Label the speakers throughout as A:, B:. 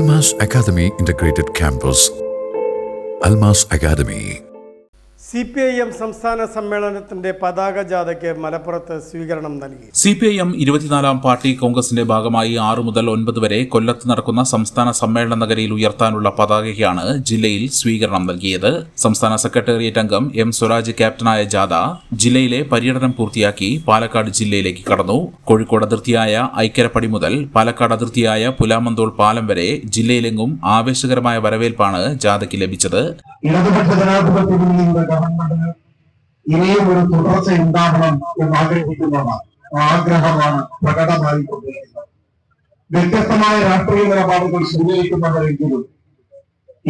A: Almas academy integrated campus Almas academy
B: C P I M സംസ്ഥാന സമ്മേളനത്തിന്റെ പതാക ജാഥയ്ക്ക് മലപ്പുറത്ത് സ്വീകരണം നൽകി.
C: സി പി ഐ എം ഇരുപത്തിനാലാം പാർട്ടി കോൺഗ്രസിന്റെ ഭാഗമായി ആറു മുതൽ ഒൻപത് വരെ കൊല്ലത്ത് നടക്കുന്ന സംസ്ഥാന സമ്മേളന നഗരിയിൽ ഉയർത്താനുള്ള പതാകയ്ക്കാണ് ജില്ലയിൽ സ്വീകരണം നൽകിയത്. സംസ്ഥാന സെക്രട്ടേറിയറ്റ് അംഗം എം സ്വരാജ് ക്യാപ്റ്റനായ ജാഥ ജില്ലയിലെ പര്യടനം പൂർത്തിയാക്കി പാലക്കാട് ജില്ലയിലേക്ക് കടന്നു. കോഴിക്കോട് അതിർത്തിയായ ഐക്കരപ്പടി മുതൽ പാലക്കാട് അതിർത്തിയായ പുലാമന്തോൾ പാലം വരെ ജില്ലയിലെങ്ങും ആവേശകരമായ വരവേൽപ്പാണ് ജാഥയ്ക്ക് ലഭിച്ചത്.
D: ഇടതുപക്ഷ ജനാധിപത്യത്തിൽ നിന്നുള്ള ഗവൺമെന്റിന് ഇനിയും ഒരു തുടർച്ച ഉണ്ടാകണം എന്ന് ആഗ്രഹിക്കുന്നതാണ് ആഗ്രഹമാണ് പ്രകടമായി കൊണ്ടിരിക്കുന്നത്. വ്യത്യസ്തമായ രാഷ്ട്രീയ നിലപാടുകൾ സ്വീകരിക്കുന്നവരെങ്കിലും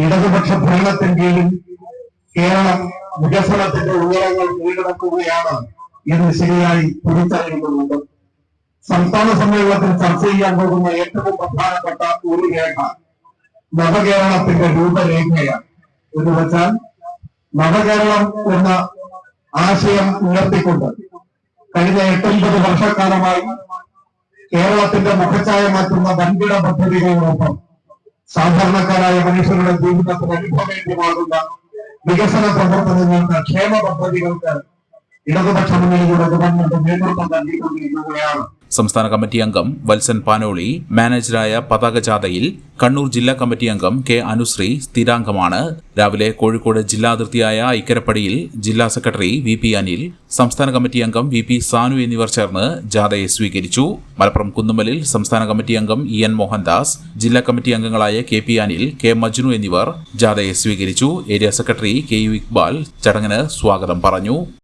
D: ഇടതുപക്ഷ ഭരണത്തിന് കീഴിൽ കേരളം വികസനത്തിന്റെ ഉയരങ്ങൾ കീഴടക്കുകയാണ് എന്ന് ശരിയായി തിരിച്ചറിയുന്നുണ്ട്. സംസ്ഥാന സമ്മേളനത്തിൽ ചർച്ച ചെയ്യാൻ പോകുന്ന ഏറ്റവും പ്രധാനപ്പെട്ട ഒരു രേഖ നവകേരളത്തിന്റെ രൂപരേഖയാണ്. എന്ന് വെച്ചാൽ നവകേരളം എന്ന ആശയം ഉയർത്തിക്കൊണ്ട് കഴിഞ്ഞ എട്ടൊൻപത് വർഷക്കാലമായി കേരളത്തിന്റെ മുഖച്ഛായ മാറ്റുന്ന വൻകിട പദ്ധതികളോടൊപ്പം സാധാരണക്കാരായ മനുഷ്യരുടെ ജീവിതത്തിന് അനുഭവേദ്യമാകുന്ന വികസന പ്രവർത്തനങ്ങൾക്ക് ക്ഷേമ പദ്ധതികൾക്ക് ഇടതുപക്ഷ മുന്നണിയുടെ ഗവൺമെന്റ് നേതൃത്വം നൽകിക്കൊണ്ടിരിക്കുകയാണ്.
C: സംസ്ഥാന കമ്മിറ്റി അംഗം വത്സൻ പാനോളി മാനേജറായ പതാക ജാഥയിൽ കണ്ണൂർ ജില്ലാ കമ്മിറ്റി അംഗം കെ അനുശ്രീ സ്ഥിരാംഗമാണ്. രാവിലെ കോഴിക്കോട് ജില്ലാ അതിർത്തിയായ ഐക്കരപ്പടിയിൽ ജില്ലാ സെക്രട്ടറി വി പി അനിൽ സംസ്ഥാന കമ്മിറ്റി അംഗം വി പി സാനു എന്നിവർ ചേർന്ന് ജാഥയെ സ്വീകരിച്ചു. മലപ്പുറം കുന്നുമലിൽ സംസ്ഥാന കമ്മിറ്റി അംഗം ഇ എൻ മോഹൻദാസ് ജില്ലാ കമ്മിറ്റി അംഗങ്ങളായ K P Anil K Majnu എന്നിവർ ജാഥയെ സ്വീകരിച്ചു. Area secretary K U Iqbal ചടങ്ങിന് സ്വാഗതം പറഞ്ഞു.